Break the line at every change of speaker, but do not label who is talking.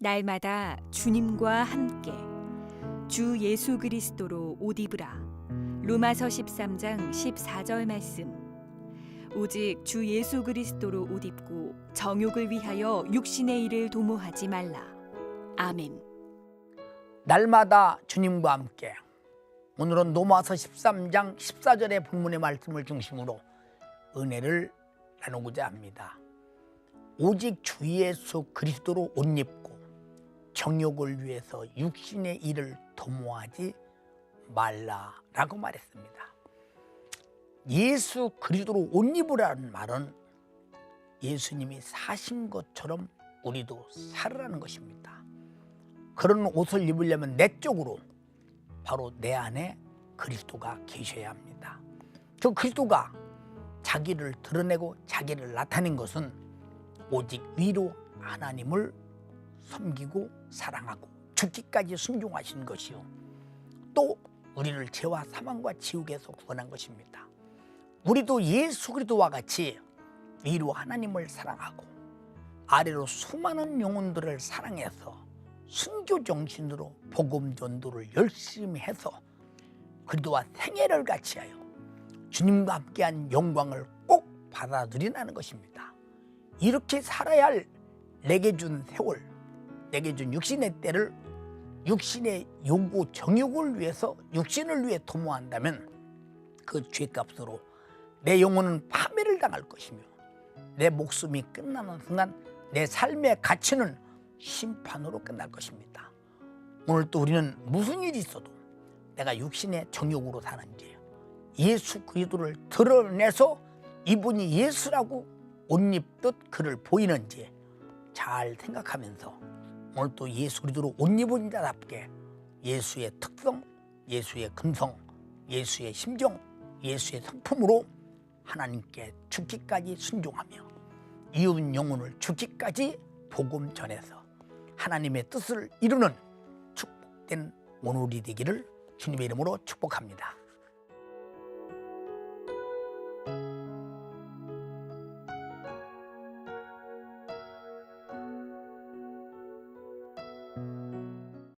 날마다 주님과 함께 주 예수 그리스도로 옷 입으라. 로마서 13장 14절 말씀. 오직 주 예수 그리스도로 옷 입고 정욕을 위하여 육신의 일을 도모하지 말라. 아멘.
날마다 주님과 함께 오늘은 로마서 13장 14절의 본문의 말씀을 중심으로 은혜를 나누고자 합니다. 오직 주 예수 그리스도로 옷 입고 정욕을 위해서 육신의 일을 도모하지 말라라고 말했습니다. 예수 그리스도로 옷 입으라는 말은 예수님이 사신 것처럼 우리도 살으라는 것입니다. 그런 옷을 입으려면 내 쪽으로 바로 내 안에 그리스도가 계셔야 합니다. 저 그리스도가 자기를 드러내고 자기를 나타낸 것은 오직 위로 하나님을 섬기고 사랑하고 죽기까지 순종하신 것이요. 또 우리를 죄와 사망과 지옥에서 구원한 것입니다. 우리도 예수 그리스도와 같이 위로 하나님을 사랑하고 아래로 수많은 영혼들을 사랑해서 순교 정신으로 복음 전도를 열심히 해서 그리스도와 생애를 같이하여 주님과 함께한 영광을 꼭 받아들이라는 것입니다. 이렇게 살아야 할 내게 준 세월, 내게 준 육신의 때를 육신의 요구 정욕을 위해서 육신을 위해 도모한다면 그 죄값으로 내 영혼은 파멸을 당할 것이며 내 목숨이 끝나는 순간 내 삶의 가치는 심판으로 끝날 것입니다. 오늘 또 우리는 무슨 일이 있어도 내가 육신의 정욕으로 사는지 예수 그리스도를 드러내서 이분이 예수라고 옷 입듯 그를 보이는지 잘 생각하면서 오늘 또 예수 그리스도로 옷 입은 자답게 예수의 특성, 예수의 금성, 예수의 심정, 예수의 성품으로 하나님께 죽기까지 순종하며 이웃 영혼을 죽기까지 복음 전해서 하나님의 뜻을 이루는 축복된 오늘이 되기를 주님의 이름으로 축복합니다.